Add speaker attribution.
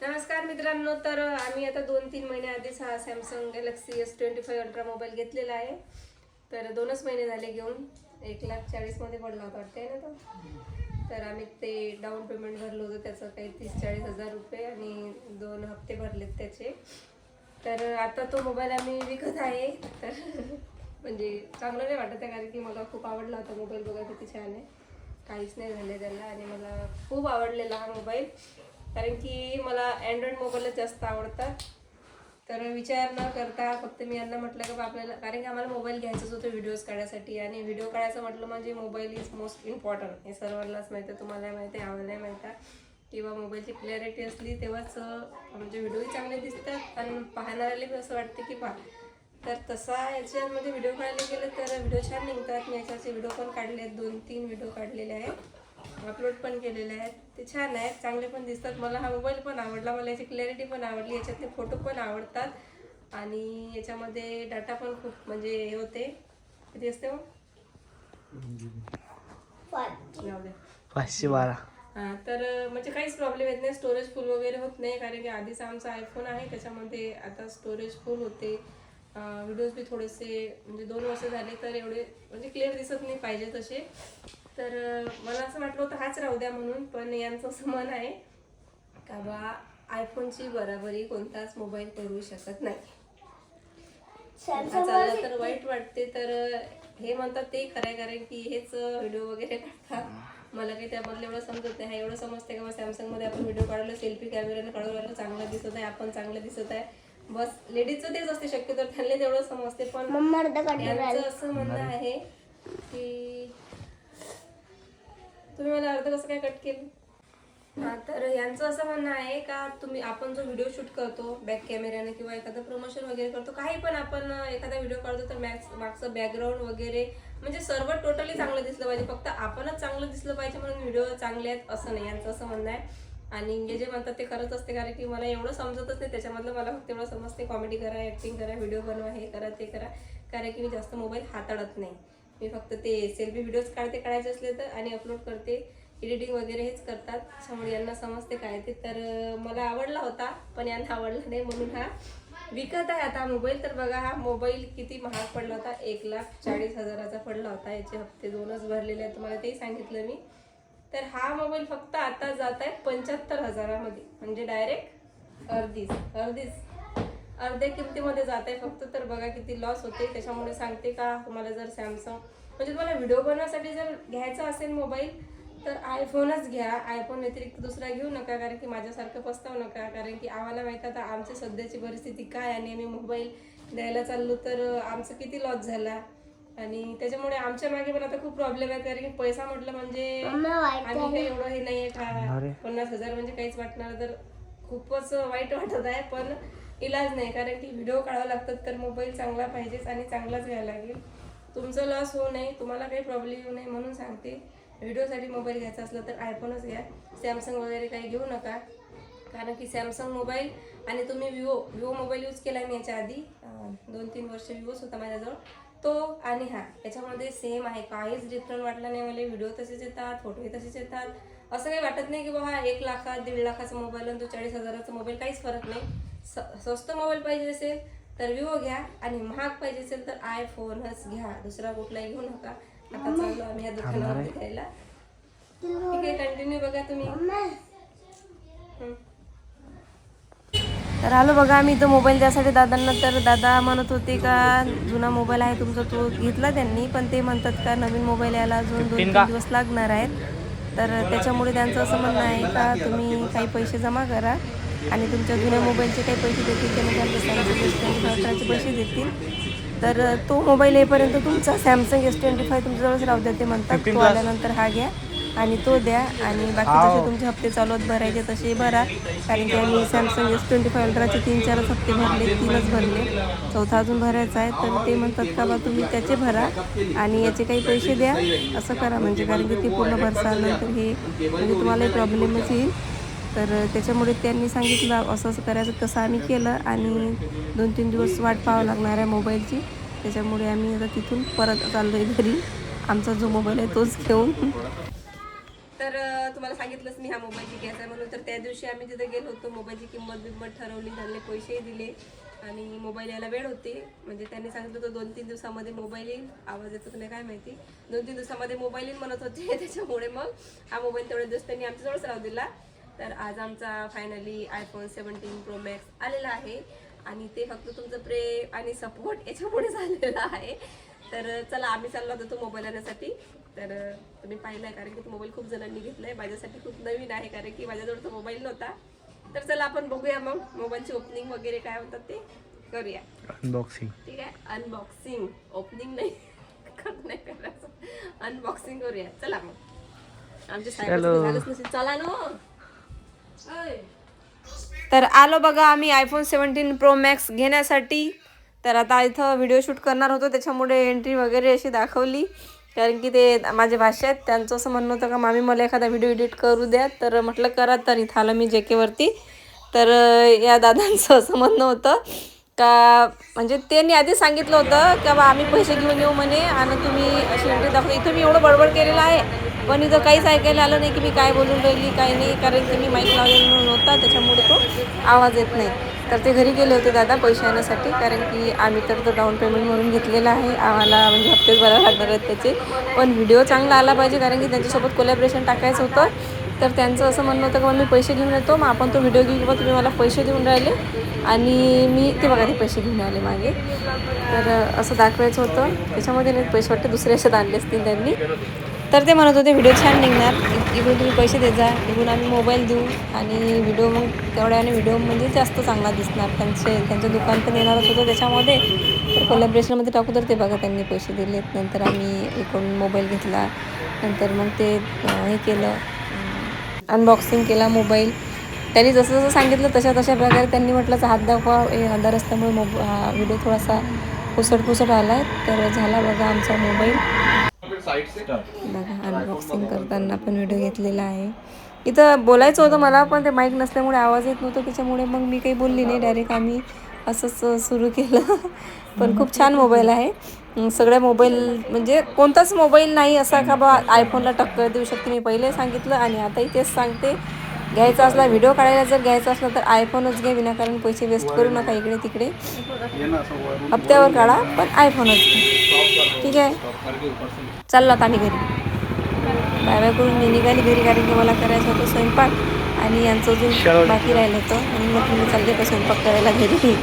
Speaker 1: नमस्कार मित्रांनो तर आम्ही आता दोन तीन महिन्याआधीच हा Samsung Galaxy S twenty five ultra mobile घेतलेला आहे. तर दोनच महिने झाले घेऊन एक लाख चाळीसमध्ये पडला होता वाटते ना तो. तर आम्ही ते डाऊन पेमेंट भरलं होतं त्याचं काही तीस चाळीस हजार रुपये आणि दोन हप्ते भरलेत त्याचे. तर आता तो मोबाईल आम्ही विकत आहे. तर म्हणजे चांगलं नाही वाटत आहे कारण की मला खूप आवडला होता मोबाईल बघा किती छान आहे. काहीच नाही झाले त्याला आणि मला खूप आवडलेला हा मोबाईल कारण की मला अँड्रॉइड मोबाईलच जास्त आवडतात. तर विचार न करता फक्त मी यांना म्हटलं की बा आपल्याला कारण की आम्हाला मोबाईल घ्यायचाच होतं व्हिडिओज काढायसाठी. आणि व्हिडिओ काढायचं म्हटलं म्हणजे मोबाईल इज मोस्ट इम्पॉर्टंट हे सर्वांनाच माहिती आहे तुम्हाला माहिती आहे आम्हालाही माहीत आहे. किंवा मोबाईलची क्लॅरिटी असली तेव्हाच म्हणजे व्हिडिओही चांगले दिसतात. आणि पाहणाऱ्याला बी असं वाटतं की पहा तर तसा याच्यामध्ये व्हिडिओ काढले गेले तर व्हिडिओ छान निघतात. मी याच्याचे व्हिडिओ पण काढले आहेत दोन तीन व्हिडिओ काढलेले आहेत. अपलोड पण केलेले आहेत. ते छान आहेत चांगले पण दिसतात. मला हा मोबाईल पण आवडला मला याची क्लॅरिटी पण आवडली याच्यातले फोटो पण आवडतात. आणि याच्यामध्ये डाटा पण खूप म्हणजे हे होते. किती असते दे.
Speaker 2: पाचशे बारा.
Speaker 1: हा तर म्हणजे काहीच प्रॉब्लेम येत नाही. स्टोरेज फुल वगैरे होत नाही कारण की आधीचा आमचा आयफोन आहे. त्याच्यामध्ये आता स्टोरेज फुल होते. व्हिडिओज बी थोडेसे म्हणजे दोन वर्ष झाले तर एवढे म्हणजे क्लिअर दिसत नाही पाहिजे तसे. तर मला असं वाटलं होतं हाच राहू द्या म्हणून पण यांचं असं मन आहे का बा आयफोनची बराबरी कोणताच मोबाईल करू शकत नाही. चाललं तर वाईट वाटते तर हे म्हणतात ते खरं आहे कारण की हेच व्हिडिओ वगैरे काढतात. मला काही त्यामधलं एवढं समजत नाही हा एवढं समजते का सॅमसंगमध्ये आपण व्हिडिओ काढलो सेल्फी कॅमेऱ्याने काढून राहिलो चांगलं दिसत आहे आपण चांगलं दिसत आहे. बस लेडीजचं तेच असते शक्यतो त्यांना तेवढं समजते पण यांचं असं म्हणणं आहे की तुम्ही मला अर्ध कसं काय कट केलं? तर यांचं असं म्हणणं आहे का तुम्ही आपण जो व्हिडिओ शूट करतो बॅक कॅमेऱ्याने किंवा एखादं प्रमोशन वगैरे करतो काही पण आपण एखादा व्हिडिओ काढतो तर मॅक्स मागचं बॅकग्राऊंड वगैरे म्हणजे सर्व टोटली चांगलं दिसलं पाहिजे. फक्त आपणच चांगलं दिसलं पाहिजे म्हणून व्हिडिओ चांगले आहेत असं नाही. यांचं असं म्हणणं आहे. आणि हे जे म्हणतात ते खरंच असते कारण की मला एवढं समजतच नाही. त्याच्यामधलं मला फक्त एवढं समजते. कॉमेडी करा ॲक्टिंग करा व्हिडिओ बनवा हे करा ते करा. कारण की मी जास्त मोबाईल हाताळत नाही. मी फक्त ते सेल्फी व्हिडिओज काढते काढायचे असले तर आणि अपलोड करते. एडिटिंग वगैरे हेच करतात. त्यामुळे यांना समजते काय ते. तर मला आवडला होता पण यांना आवडला नाही म्हणून हा विकत आहे आता मोबाईल तर बघा हा मोबाईल किती महाग पडला होता. एक लाख चाळीस हजाराचा पडला होता. याचे हप्ते दोनच भरलेले आहेत. तुम्हाला तेही सांगितलं मी. तर हा मोबाईल फक्त आता जात आहे पंच्याहत्तर हजारामध्ये. म्हणजे डायरेक्ट अर्धीच अर्धीच. अर्ध्या किमतीमध्ये जात आहे. फक्त तर बघा किती लॉस होते. त्याच्यामुळे सांगते का तुम्हाला जर सॅमसंग म्हणजे तुम्हाला व्हिडिओ बनवण्यासाठी जर घ्यायचा असेल मोबाईल तर आयफोनच घ्या. आयफोन व्यतिरिक्त दुसरा घेऊ नका कारण की माझ्यासारखं पस्तावू नका. कारण की आम्हाला माहीत आता आमची सध्याची परिस्थिती काय आणि आम्ही मोबाईल द्यायला चाललो तर आमचं किती लॉस झाला. आणि त्याच्यामुळे आमच्या मागे पण आता खूप प्रॉब्लेम आहे. कारण की पैसा म्हटलं म्हणजे आम्ही काही एवढं हे नाहीये का? पन्नास हजार म्हणजे काहीच वाटणार तर खूपच वाईट वाटत आहे. पण इलाज नाही कारण की व्हिडिओ काढावं लागतात तर मोबाईल चांगला पाहिजेच आणि चांगलाच घ्यायला लागेल. तुमचं लॉस होऊ नये तुम्हाला काही प्रॉब्लेम येऊ नये म्हणून सांगते. व्हिडिओसाठी मोबाईल घ्यायचा असला तर आयफोनच घ्या. सॅमसंग वगैरे काही घेऊ नका. कारण की सॅमसंग मोबाईल आणि तुम्ही विवो विवो मोबाईल यूज केला मी याच्या आधी. दोन तीन वर्ष विवोच होता माझ्याजवळ. तो आणि हा याच्यामध्ये सेम आहे. काहीच डिफरंट वाटला नाही मला. व्हिडिओ तसेच येतात फोटोही तसेच येतात. असं काही वाटत नाही की बाबा हा एक लाखात दीड लाखाचा मोबाईल आणि तो चाळीस हजाराचा मोबाईल काहीच फरक नाही. स- स्वस्त मोबाईल पाहिजे असेल तर विवो घ्या आणि महाग पाहिजे असेल तर आयफोनच घ्या. दुसरा कुठलाही घेऊ नका. आता चाललो आम्ही या दुकानावर घ्यायला. ठीक आहे कंटिन्यू बघा तुम्ही. हं. तर आलो बघा आम्ही इथं मोबाईल द्यासाठी दादांना. तर दादा म्हणत होते का जुना मोबाईल आहे तुमचा तो घेतला त्यांनी. पण ते म्हणतात का नवीन मोबाईल यायला अजून दोन तीन दिवस लागणार आहेत. तर त्याच्यामुळे त्यांचं असं म्हणणं आहे का तुम्ही काही पैसे जमा करा. आणि तुमच्या जुन्या मोबाईलचे काही पैसे देतील ते म्हणजे आमच्या सॅमसंग एस ट्वेंटी फाय अल्ट्राचे पैसे देतील. तर तो मोबाईल येईपर्यंत तुमचा सॅमसंग एस ट्वेंटी फाय तुमच्याजवळच राहू द्या ते म्हणतात तो आल्यानंतर हा घ्या आणि तो द्या आणि बाकी जसे तुमचे हप्ते चालू आहेत भरायचे तसे भरा. कारण की आम्ही सॅमसंग एस ट्वेंटी फाय अल्ट्राचे तीन चारच हप्ते भरले तीनच भरले. चौथा अजून भरायचा आहे तर ते म्हणतात का बा तुम्ही त्याचे भरा आणि याचे काही पैसे द्या. असं करा म्हणजे कारण की ते पूर्ण भरसाल नंतर हे म्हणजे तुम्हालाही प्रॉब्लेमच येईल. तर त्याच्यामुळे त्यांनी सांगितलं असं असं करायचं तसं आम्ही केलं आणि दोन तीन दिवस वाट पाहावं लागणार आहे मोबाईलची. त्याच्यामुळे आम्ही आता तिथून परत चाललो आहे घरी. आमचा जो मोबाईल आहे तोच घेऊन. तर तुम्हाला सांगितलंच मी हा मोबाईलची घ्यायचा आहे म्हणून. तर त्या दिवशी आम्ही तिथे गेलो होतो मोबाईलची किंमत बिंमत ठरवली झाले पैसेही दिले आणि मोबाईल यायला वेळ होती. म्हणजे त्यांनी सांगितलं होतं दोन तीन दिवसामध्ये मोबाईल येईल. आवाज येतो की नाही काय माहिती. दोन तीन दिवसामध्ये मोबाईल येईल म्हणत होते. त्याच्यामुळे मग हा मोबाईल तेवढे दिवस त्यांनी आमच्याजवळच राहू दिला. तर आज आमचा finally iPhone seventeen pro max आलेला आहे. आणि ते फक्त तुमचं प्रेम आणि सपोर्ट याच्यामुळे झालेलं आहे. तर चला आम्ही चाललो होतो तो मोबाईल आणण्यासाठी तर तुम्ही पाहिलाय कारण की तो मोबाईल खूप जणांनी घेतलाय. माझ्यासाठी खूप नवीन आहे कारण की माझ्याजवळ तो मोबाईल नव्हता. तर चला आपण बघूया मग मोबाईलची ओपनिंग वगैरे काय होतात ते. करूया.
Speaker 2: अनबॉक्सिंग
Speaker 1: ठीक आहे? अनबॉक्सिंग ओपनिंग नाही. कट नाही करायचं. अनबॉक्सिंग करूया. चला मग. आमच्या साहेब चला ना. तर आलो बघा आम्ही आयफोन सेवन्टीन प्रो मॅक्स घेण्यासाठी. तर आता इथं व्हिडिओ शूट करणार होतो त्याच्यामुळे एंट्री वगैरे अशी दाखवली. कारण की ते माझे भाषा आहेत त्यांचं असं म्हणणं होतं का मामी मला एखादा व्हिडिओ एडिट करू द्या. तर म्हटलं करा तर. इथं आलं मी जे केवरती तर या दादांचं असं म्हणणं होतं. का म्हणजे त्यांनी आधीच सांगितलं होतं की बा आम्ही पैसे घेऊन येऊ म्हणे आणि तुम्ही अशी एंट्री दाखवतो इथं मी एवढं बडबड केलेलं आहे. पण इथं काहीच ऐकायला आलं नाही की मी काय बोलून राहिली काय नाही कारण की मी माईक लावलेला होता त्याच्यामुळे तो आवाज येत नाही. तर ते घरी गेले होते दादा पैसे आणण्यासाठी कारण की आम्ही तर तो डाऊन पेमेंट म्हणून घेतलेला आहे. आम्हाला म्हणजे हप्तेच भरावे लागणार आहेत त्याचे. पण व्हिडिओ चांगला आला पाहिजे कारण की त्यांच्यासोबत कोलॅबरेशन टाकायचं होतं. तर त्यांचं असं म्हणणं होतं का मी पैसे घेऊन येतो मग आपण तो व्हिडिओ घेऊ किंवा तुम्ही मला पैसे देऊन राहिले. आणि मी ते बघा ते पैसे घेऊन आले मागे. तर असं दाखवायचं होतं. त्याच्यामध्ये नाही पैसे वाटते दुसरे अशात आणले असतील त्यांनी. तर ते म्हणत होते व्हिडिओ छान निघणार. इकडून तुम्ही पैसे देजा इकडून आम्ही मोबाईल देऊ. आणि व्हिडिओ मग तेवढ्याने व्हिडिओ म्हणजे जास्त चांगला दिसणार. त्यांचे त्यांचं दुकान पण येणारच होतं त्याच्यामध्ये. तर कोलॅबरेशनमध्ये टाकू तर ते बघा त्यांनी पैसे दिलेत. नंतर आम्ही इकडून मोबाईल घेतला. नंतर मग ते हे केलं. अनबॉक्सिंग केला मोबाईल. त्यांनी जसं जसं सांगितलं तशा तशा प्रकारे त्यांनी म्हटलं हात दाखवा हे अंधार असल्यामुळे मोब हा व्हिडिओ थोडासा पुसट पुसट आला आहे तर झाला बघा आमचा मोबाईल बघा अनबॉक्सिंग करताना पण व्हिडिओ घेतलेला आहे. इथं बोलायचं होतं मला पण ते माईक नसल्यामुळे आवाज येत नव्हतं. त्याच्यामुळे मग मी काही बोलली नाही. डायरेक्ट आम्ही असंच सुरू केलं. पण खूप छान मोबाईल आहे. सगळ्या मोबाईल म्हणजे कोणताच मोबाईल नाही असा का बा आयफोनला टक्कर देऊ शकते. मी पहिले सांगितलं आणि आताही तेच सांगते. घ्यायचा असला व्हिडिओ काढायला जर घ्यायचा असला तर आयफोनच घ्या विनाकारण पैसे वेस्ट करू नका इकडे तिकडे. हप्त्यावर काढा पण आयफोनच घ्या ठीक आहे? चाललो आता आम्ही घरी. बाय बाय करून मी निघाली घरी कारण की मला करायचं होतं स्वयंपाक आणि यांचं अजून बाकी राहिलं होतं. आणि मग मी चालले होते स्वयंपाक करायला घरी.